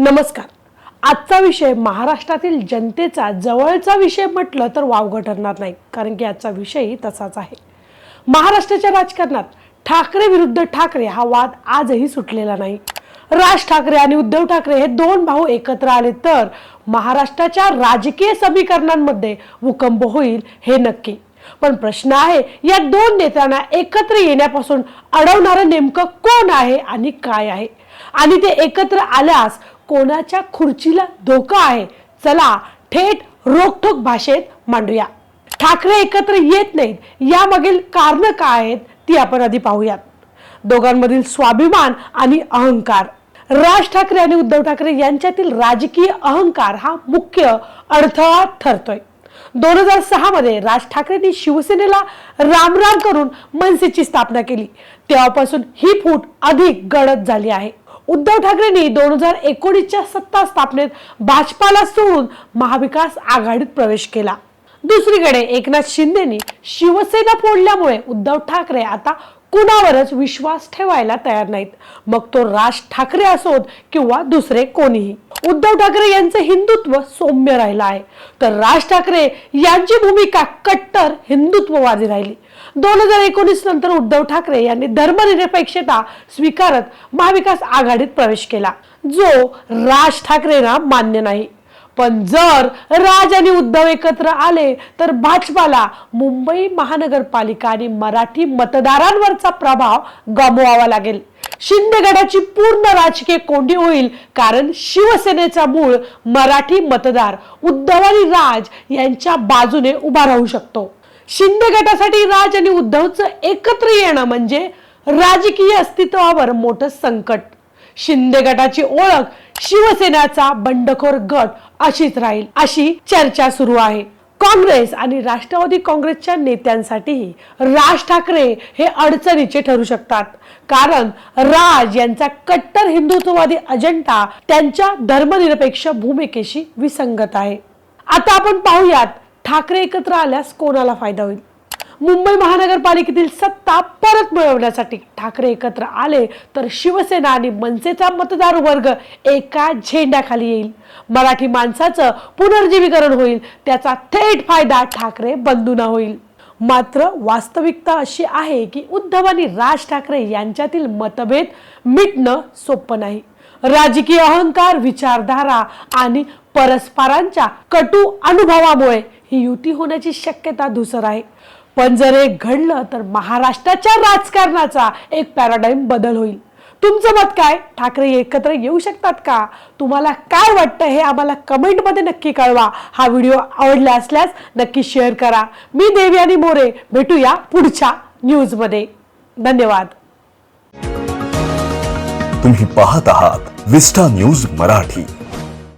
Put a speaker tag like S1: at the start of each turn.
S1: नमस्कार. आजचा विषय महाराष्ट्रातील जनतेचा जवळचा विषय म्हटलं तर वावगं ठरणार नाही कारण की आजचा विषयही तसाच आहे. महाराष्ट्राच्या राजकारणात ठाकरे विरुद्ध ठाकरे हा वाद आजही सुटलेला नाही. राज ठाकरे आणि उद्धव ठाकरे हे दोन भाऊ एकत्र आले तर महाराष्ट्राच्या राजकीय समीकरणांमध्ये भूकंप होईल हे नक्की. पण प्रश्न आहे या दोन नेत्यांना एकत्र येण्यापासून अडवणारं नेमकं कोण आहे आणि काय आहे? आणि ते एकत्र आल्यास कोणाच्या खुर्चीला धोका आहे? चला थेट रोखोक भाषेत मांडूया. ठाकरे एकत्र येत नाहीत. यामागील कारण काय आहेत ती आपण आधी पाहूयात. दोघांमधील स्वाभिमान आणि अहंकार. राज ठाकरे आणि उद्धव ठाकरे यांच्यातील राजकीय अहंकार हा मुख्य अडथळा ठरतोय. दोन हजार सहा मध्ये राज ठाकरेंनी शिवसेनेला रामराम करून मनसेची स्थापना केली. तेव्हापासून ही फूट अधिक गडद झाली आहे. उद्धव ठाकरेंनी दोन हजार एकोणीसच्या सत्ता स्थापनेत भाजपाला सोडून महाविकास आघाडीत प्रवेश केला. दुसरीकडे एकनाथ शिंदेनी शिवसेना फोडल्यामुळे उद्धव ठाकरे आता कुणावरच विश्वास ठेवायला तयार नाहीत. मग तो राज ठाकरे असोत किंवा दुसरे कोणीही. उद्धव ठाकरे यांचं हिंदुत्व सौम्य राहिलं आहे. तर राज ठाकरे यांची भूमिका कट्टर हिंदुत्ववादी राहिली. दोन हजार एकोणीस नंतर उद्धव ठाकरे यांनी धर्मनिरपेक्षता स्वीकारत महाविकास आघाडीत प्रवेश केला. जो राज ठाकरेंना मान्य नाही. पण जर राज आणि उद्धव एकत्र आले तर भाजपाला मुंबई महानगरपालिका आणि मराठी मतदारांवरचा प्रभाव गमवावा लागेल. शिंदे गटाची पूर्ण राजकीय कोंडी होईल कारण शिवसेनेचा मूळ मराठी मतदार उद्धव आणि राज यांच्या बाजूने उभा राहू शकतो. शिंदे गटासाठी राज आणि उद्धवचं एकत्र येणं म्हणजे राजकीय अस्तित्वावर मोठं संकट. शिंदे गटाची ओळख शिवसेनाचा बंडखोर गट अशीच राहील. अशी चर्चा सुरू आहे. काँग्रेस आणि राष्ट्रवादी काँग्रेसच्या नेत्यांसाठीही राज ठाकरे हे अडचणीचे ठरू शकतात. कारण राज यांचा कट्टर हिंदुत्ववादी अजेंडा त्यांच्या धर्मनिरपेक्ष भूमिकेशी विसंगत आहे. आता आपण पाहूयात ठाकरे एकत्र आल्यास कोणाला फायदा होईल? मुंबई महानगरपालिकेतील सत्ता परत मिळवण्यासाठी ठाकरे एकत्र आले तर शिवसेना आणि मनसेचा मतदार वर्ग एका झेंड्याखाली येईल. मराठी माणसाचं पुनर्जीवीकरण होईल त्याचा थेट फायदा ठाकरे बंधूंना होईल. मात्र वास्तविकता अशी आहे की उद्धव आणि राज ठाकरे यांच्यातील मतभेद मिटणं सोपं नाही. राजकीय अहंकार विचारधारा आणि परस्परांच्या कटू अनुभवामुळे ही युती होण्याची शक्यता धुसर आहे. पण जर हे घडलं तर महाराष्ट्राच्या राजकारणाचा एक पॅराडाईम बदल होईल. तुमचं मत काय? ठाकरे एकत्र येऊ शकतात का? तुम्हाला काय वाटतं हे आम्हाला कमेंटमध्ये नक्की कळवा. हा व्हिडिओ आवडला असल्यास नक्की शेअर करा. मी देवयानी मोरे भेटूया पुढच्या न्यूजमध्ये धन्यवाद.
S2: तुम्ही पाहत आहात विस्टा न्यूज मराठी.